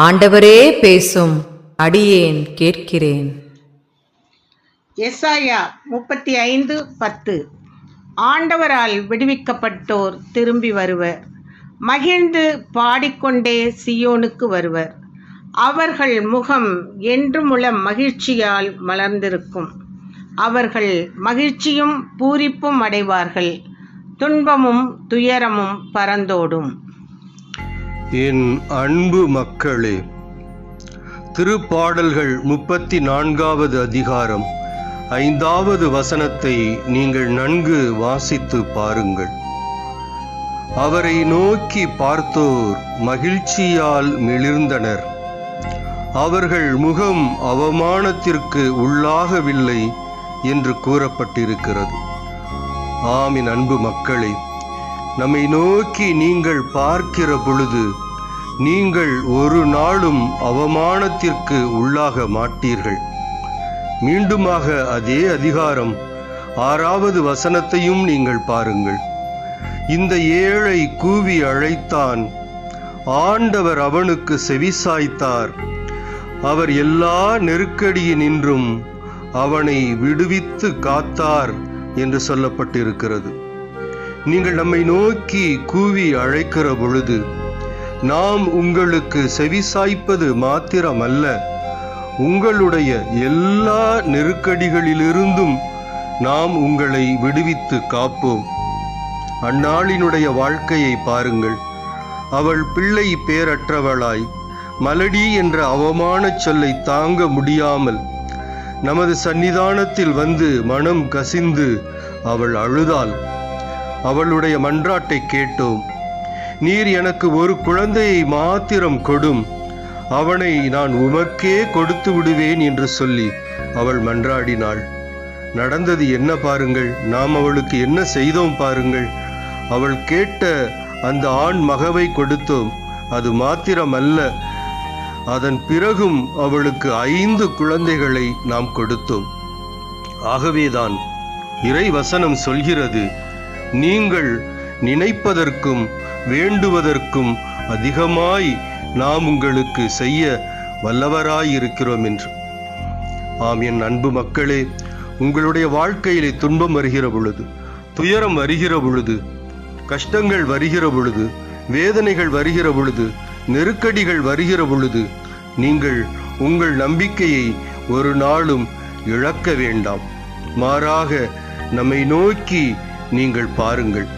ஆண்டவரே பேசும் அடியேன் கேட்கிறேன். எஸ்ஐயா முப்பத்தி ஐந்து பத்து. ஆண்டவரால் விடுவிக்கப்பட்டோர் திரும்பி வருவர். மகிழ்ந்து பாடிக்கொண்டே சியோனுக்கு வருவர். அவர்கள் முகம் என்றுமுள்ள மகிழ்ச்சியால் மலர்ந்திருக்கும். அவர்கள் மகிழ்ச்சியும் பூரிப்பும் அடைவார்கள். துன்பமும் துயரமும் பறந்தோடும். என் அன்பு மக்களே திருப்பாடல்கள் முப்பத்தி நான்காவது அதிகாரம் ஐந்தாவது வசனத்தை நீங்கள் நன்கு வாசித்து பாருங்கள். அவரை நோக்கி பார்த்தோர் மகிழ்ச்சியால் மிளிர்ந்தனர். அவர்கள் முகம் அவமானத்திற்கு உள்ளாகவில்லை என்று கூறப்பட்டிருக்கிறது. ஆமின் அன்பு மக்களே நம்மை நோக்கி நீங்கள் பார்க்கிற பொழுது நீங்கள் ஒரு நாளும் அவமானத்திற்கு உள்ளாக மாட்டீர்கள். மீண்டுமாக அதே அதிகாரம் ஆறாவது வசனத்தையும் நீங்கள் பாருங்கள். இந்த ஏழை கூவி அழைத்தான் ஆண்டவர் அவனுக்கு செவிசாய்த்தார். அவர் எல்லா நெருக்கடியினின்றும் அவனை விடுவித்து காத்தார் என்று சொல்லப்பட்டிருக்கிறது. நீங்கள் நம்மை நோக்கி கூவி அழைக்கிற பொழுது நாம் உங்களுக்கு செவிசாய்ப்பது மாத்திரமல்ல உங்களுடைய எல்லா நெருக்கடிகளிலிருந்தும் நாம் உங்களை விடுவித்து காப்போம். அந்நாளினுடைய வாழ்க்கையை பாருங்கள். அவள் பிள்ளை பேரற்றவளாய் மலடி என்ற அவமானச் சொல்லை தாங்க முடியாமல் நமது சன்னிதானத்தில் வந்து மனம் கசிந்து அவள் அழுதாள். அவளுடைய மன்றாட்டை கேட்டோம். நீர் எனக்கு ஒரு குழந்தையை மாத்திரம் கொடும். அவனை நான் உமக்கே கொடுத்து விடுவேன் என்று சொல்லி அவள் மன்றாடினாள். நடந்தது என்ன பாருங்கள் நாம் அவளுக்கு என்ன செய்தோம் பாருங்கள். அவள் கேட்ட அந்த ஆண் மகவை கொடுத்தோம். அது மாத்திரமல்ல அதன் பிறகும் அவளுக்கு ஐந்து குழந்தைகளை நாம் கொடுத்தோம். ஆகவேதான் இறை வசனம் சொல்கிறது நீங்கள் நினைப்பதற்கும் வேண்டுவதற்கும் அதிகமாய் நாம் உங்களுக்கு செய்ய வல்லவராயிருக்கிறோம் என்று. ஆம் என் அன்பு மக்களே உங்களுடைய வாழ்க்கையிலே துன்பம் வருகிற பொழுது துயரம் வருகிற பொழுது கஷ்டங்கள் வருகிற பொழுது வேதனைகள் வருகிற பொழுது நெருக்கடிகள் வருகிற பொழுது நீங்கள் உங்கள் நம்பிக்கையை ஒரு நாளும் இழக்க வேண்டாம். மாறாக நம்மை நோக்கி நீங்கள் பாருங்கள்.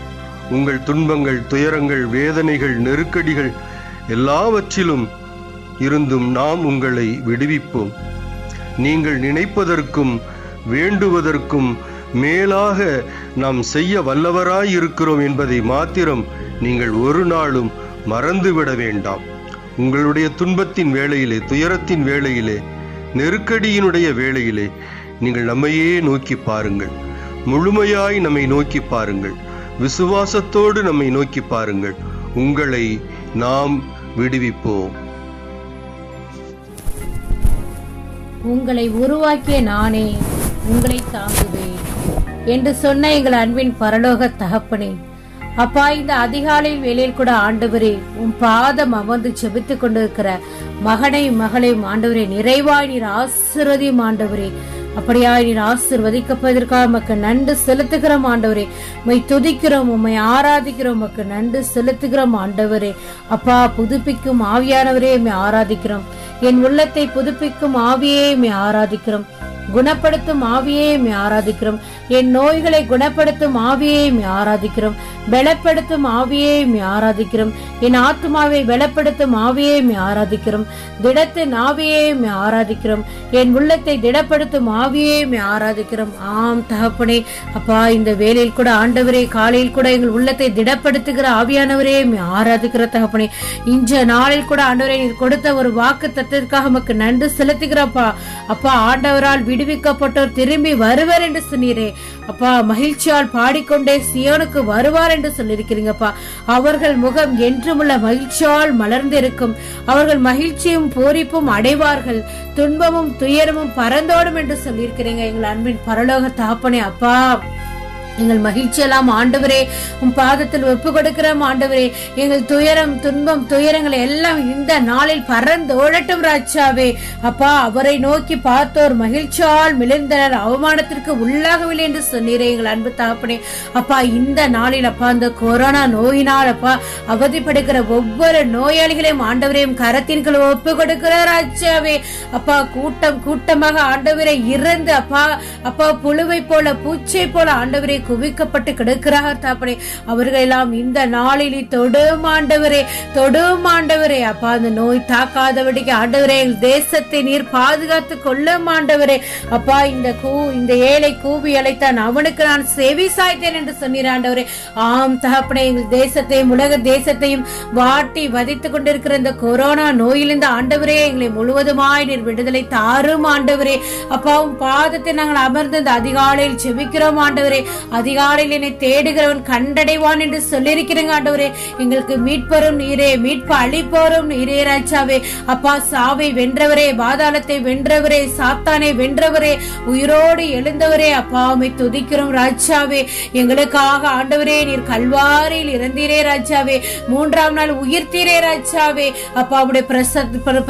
உங்கள் துன்பங்கள் துயரங்கள் வேதனைகள் நெருக்கடிகள் எல்லாவற்றிலும் இருந்தும் நாம் உங்களை விடுவிப்போம். நீங்கள் நினைப்பதற்கும் வேண்டுவதற்கும் மேலாக நாம் செய்ய வல்லவராயிருக்கிறோம் என்பதை மாத்திரம் நீங்கள் ஒரு நாளும் மறந்துவிட வேண்டாம். உங்களுடைய துன்பத்தின் வேளையிலே துயரத்தின் வேளையிலே நெருக்கடியினுடைய வேளையிலே நீங்கள் நம்மையே நோக்கி பாருங்கள். முழுமையாய் நம்மை நோக்கி பாருங்கள். விசுவாசத்தோடு நம்மை நோக்கி பாருங்கள். உங்களை நாம் விடுவிப்போம். உங்களை உருவாக்கிய நானே உங்களை தாங்குவேன் என்று சொன்ன எங்கள் அன்பின் பரலோக தகப்பனே. அப்பா இந்த அதிகாலை வேலையில் கூட ஆண்டவரே உன் பாதம் அமர்ந்து செபித்துக் கொண்டிருக்கிற மகனையும் மகளையும் ஆண்டவரே நிறைவாய் நீர் ஆசிர்வதியும் ஆண்டவரே. அப்படியா நீர் ஆசிர்வதிக்கப்பதற்காக உமக்கு நன்றி செலுத்துகிறோம் ஆண்டவரே. உமை துதிக்கிறோம் உம்மை ஆராதிக்கிறோம் உமக்கு நன்றி செலுத்துகிறோம் ஆண்டவரே. அப்பா புதுப்பிக்கும் ஆவியானவரே உம்மை ஆராதிக்கிறோம். என் உள்ளத்தை புதுப்பிக்கும் ஆவியே உம்மை ஆராதிக்கிறோம். குணப்படுத்தும் ஆவியே உம்மை ஆராதிக்கிறோம். என் நோய்களை குணப்படுத்தும் ஆவியே உம்மை ஆராதிக்கிறோம். பலப்படுத்தும் ஆவியே ஆராதிக்கிறோம். என் ஆத்மாவை பலப்படுத்தும் ஆவியே ஆராதிக்கிறோம். திடத்தின் ஆவியே ஆராதிக்கிறோம். என் உள்ளத்தை திடப்படுத்தும் ஆவியே ஆராதிக்கிறோம். ஆம் தகப்பனே. அப்பா இந்த வேலையில் கூட ஆண்டவரே காலையில் கூட எங்கள் உள்ளத்தை திடப்படுத்துகிற ஆவியானவரே ஆராதிக்கிற தகப்பனே. இன்ற நாளில் கூட ஆண்டவரே நீர் கொடுத்த ஒரு வாக்கு தத்திற்காக நமக்கு நன்றி செலுத்துகிறப்பா. அப்பா ஆண்டவரால் விடுவிக்கப்பட்டோர் திரும்பி வருவர் என்று சொன்னீரே. அப்பா மகிழ்ச்சியால் பாடிக்கொண்டே சியோனுக்கு வருவார் என்று சொல்லியிருக்கிறீங்கப்பா. அவர்கள் முகம் என்றுமுள்ள மகிழ்ச்சியால் மலர்ந்திருக்கும். அவர்கள் மகிழ்ச்சியும் பூரிப்பும் அடைவார்கள். துன்பமும் துயரமும் பறந்தோடும் என்று சொல்லியிருக்கிறீங்க எங்கள் அன்பின் பரலோக தாப்பனே அப்பா. எங்கள் மகிழ்ச்சியெல்லாம் ஆண்டவரே உம் பாதத்தில் ஒப்பு கொடுக்கிறோம் ஆண்டவரே. எங்கள் துயரம் துன்பம் துயரங்களை எல்லாம் இந்த நாளில் பறந்து ஓடட்டும் ராஜாவே. அப்பா அவரை நோக்கி பார்த்தோர் மகிழ்ச்சியால் மிளிர்ந்தனர் அவமானத்திற்கு உள்ளாகவில்லை என்று சொன்னீரே எங்கள் அன்பு தகப்பனே. அப்பா இந்த நாளில் அப்பா அந்த கொரோனா நோயினால் அப்பா அவதிப்படுகிற ஒவ்வொரு நோயாளிகளையும் ஆண்டவரையும் கரத்தின்களை ஒப்பு கொடுக்கிற ராஜாவே. அப்பா கூட்டம் கூட்டமாக ஆண்டவரை இறந்து அப்பா அப்பா புழுவை போல பூச்சை போல ஆண்டவரை குவிக்கப்பட்டு கிடக்கிறார் தாப்பரே அவர்கள் எல்லாம் இந்த நாளில் தொடும் ஆண்டவரே தொடும் ஆண்டவரே. அப்பா அந்த நோய் தாக்காதபடிக்கு ஆண்டவரே எங்கள் தேசத்தை நீர் பாதுகாத்து கொள்ளும் ஆண்டவரே. அப்பா இந்த கூ இந்த ஏழை கூவி அழைத்தான் அவனுக்கு நான் செவி சாய்த்தேன் என்று சொன்னீர் ஆண்டவரே. ஆம் தகப்பனே எங்கள் தேசத்தையும் உலக தேசத்தையும் வாட்டி வதைத்துக் கொண்டிருக்கிற இந்த கொரோனா நோயிலிருந்து ஆண்டவரே எங்களை முழுவதுமாய் நீர் விடுதலை தாரும் ஆண்டவரே. அப்பாவும் பாதத்தை நாங்கள் அமர்ந்து இந்த அதிகாலையில் செபிக்கிறோம் ஆண்டவரே. அதிகாலையில் என்னை தேடுகிறவன் கண்டடைவான் என்று சொல்லியிருக்கிறேங்க ஆண்டவரே. எங்களுக்கு மீட்பரும் நீரே மீட்பு அழிப்போரும் நீரே ராஜாவே. அப்பா சாவை வென்றவரே பாதாளத்தை வென்றவரே சாத்தானை வென்றவரே உயிரோடு எழுந்தவரே அப்பா உம்மை துதிக்கிறோம் ராஜாவே. எங்களுக்காக ஆண்டவரே நீர் கல்வாரியில் இறந்தீரே ராஜாவே. மூன்றாம் நாள் உயிர்த்தீரே ராஜாவே. அப்பா உடைய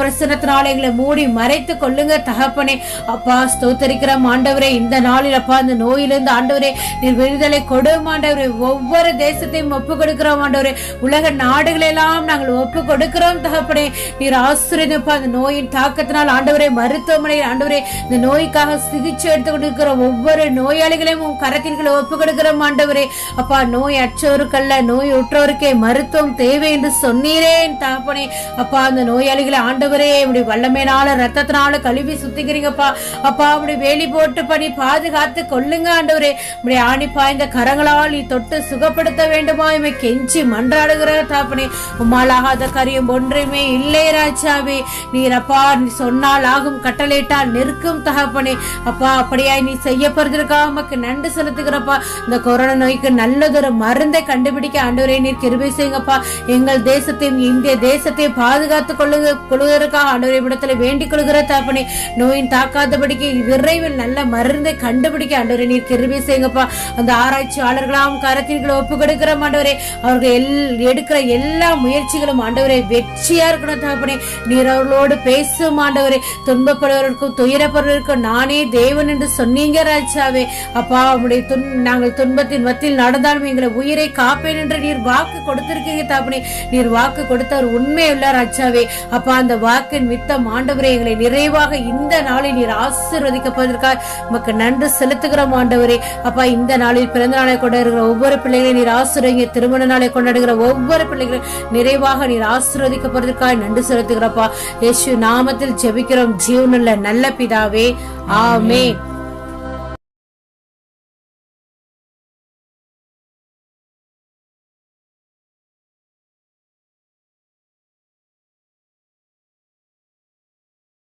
பிரசனத்தினால எங்களை மூடி மறைத்து கொள்ளுங்க தகப்பனே. அப்பா ஸ்தோத்தரிக்கிறோம் ஆண்டவரே. இந்த நாளில் அப்பா இந்த நோயிலிருந்து ஆண்டவரே நீர் விடுதலை கொடும் ஆண்டவரே. ஒவ்வொரு தேசத்தையும் ஒப்பு கொடுக்கிறோம் ஆண்டவரே. உலக நாடுகளெல்லாம் நாங்கள் ஒப்பு கொடுக்கிறோம் தகப்பனே. நீர் ஆசிரியப்பா அந்த நோயின் தாக்கத்தினால் ஆண்டவரே மருத்துவமனையில் ஆண்டவரே இந்த நோய்க்காக சிகிச்சை எடுத்து கொடுக்கிற ஒவ்வொரு நோயாளிகளையும் உன் கரத்தின்களை ஒப்பு கொடுக்கிறோம் ஆண்டவரே. அப்பா நோய் அற்றோருக்கல்ல நோய் உற்றோருக்கே மருத்துவம் தேவை என்று சொன்னீரே தகப்பனே. அப்பா அந்த நோயாளிகளை ஆண்டவரே இப்படி வல்லமையினால ரத்தத்தினால கழுவி சுத்திக்கிறீங்கப்பா அப்பா அப்படி வேலி போட்டு பண்ணி பாதுகாத்து கொள்ளுங்க ஆண்டவரே. இப்படி ஆணி பாய்ந்த கரங்களால் நீ தொட்டு சுகப்படுத்த வேண்டுமா இமை கெஞ்சி மன்றாடுகிற தாப்பனே. உம்மாலாகாத காரியம் ஒன்றுமே இல்லை ராஜாவே. நீர் அப்பா நீ சொன்னால் ஆகும் கட்டளையிட்டால் நிற்கும் தகப்பனே. அப்பா அப்படியாய் நீ செய்ய போறதற்காக உமக்கு நன்றி செலுத்துகிறப்பா. இந்த கொரோனா நோய்க்கு நல்லதொரு மருந்தை கண்டுபிடிக்க ஆண்டவரே நீர் கிருபை செய்யுங்கப்பா. எங்கள் தேசத்தையும் இந்திய தேசத்தையும் பாதுகாத்து கொள்ளுக கொள்வதற்காக ஆண்டவரை இடத்துல வேண்டிக் கொள்கிற தாப்பனே. நோயின் தாக்காதபடிக்கு விரைவில் நல்ல மருந்தை கண்டுபிடிக்க ஆண்டவரே நீர் கிருபை செய்யுங்கப்பா. அந்த ஆராய்ச்சியாளர்களாம் கரத்தின்களை ஒப்பு கொடுக்கிற ஆண்டவரே அவர்கள் எல் எடுக்கிற எல்லா முயற்சிகளும் ஆண்டவரே வெற்றியா இருக்கணும் தகப்பனே நீர் அவர்களோடு பேசும் ஆண்டவரே. துன்பப்படுவதற்கும் துயரப்படுவதற்கும் நானே தேவன் என்று சொன்னீங்க ராஜாவே. அப்பா உடைய துன் நாங்கள் துன்பத்தின் மத்தியில் நடந்தாலும் எங்களை உயிரை காப்பேன் என்று நீர் வாக்கு கொடுத்திருக்கீங்க தாப்பனே நீர் வாக்கு கொடுத்தவர் உண்மை உள்ள ராஜாவே. அப்பா அந்த வாக்கின் மித்தம் ஆண்டவரே எங்களை நிறைவாக இந்த நாளில் நீர் ஆசீர்வதிக்கப்படுவதற்காக உமக்கு நன்றி செலுத்துகிறோம் ஆண்டவரே. அப்பா இந்த நாளில் பிறந்த நாளை கொண்டாடுகிற ஒவ்வொரு பிள்ளைகளையும் நீர் ஆசீர்வதிங்க திருமண நாளை கொண்டாடுகிற ஒவ்வொரு பிள்ளைகளும் நிறைவாக நீர் ஆசீர்வதிக்கப்படுவதற்காக நன்றி செலுத்துகிறப்பா. யேசு நாமத்தில் ஜெபிக்கிறோம். ஜீவனுள்ள நல்ல பிதாவே. ஆமே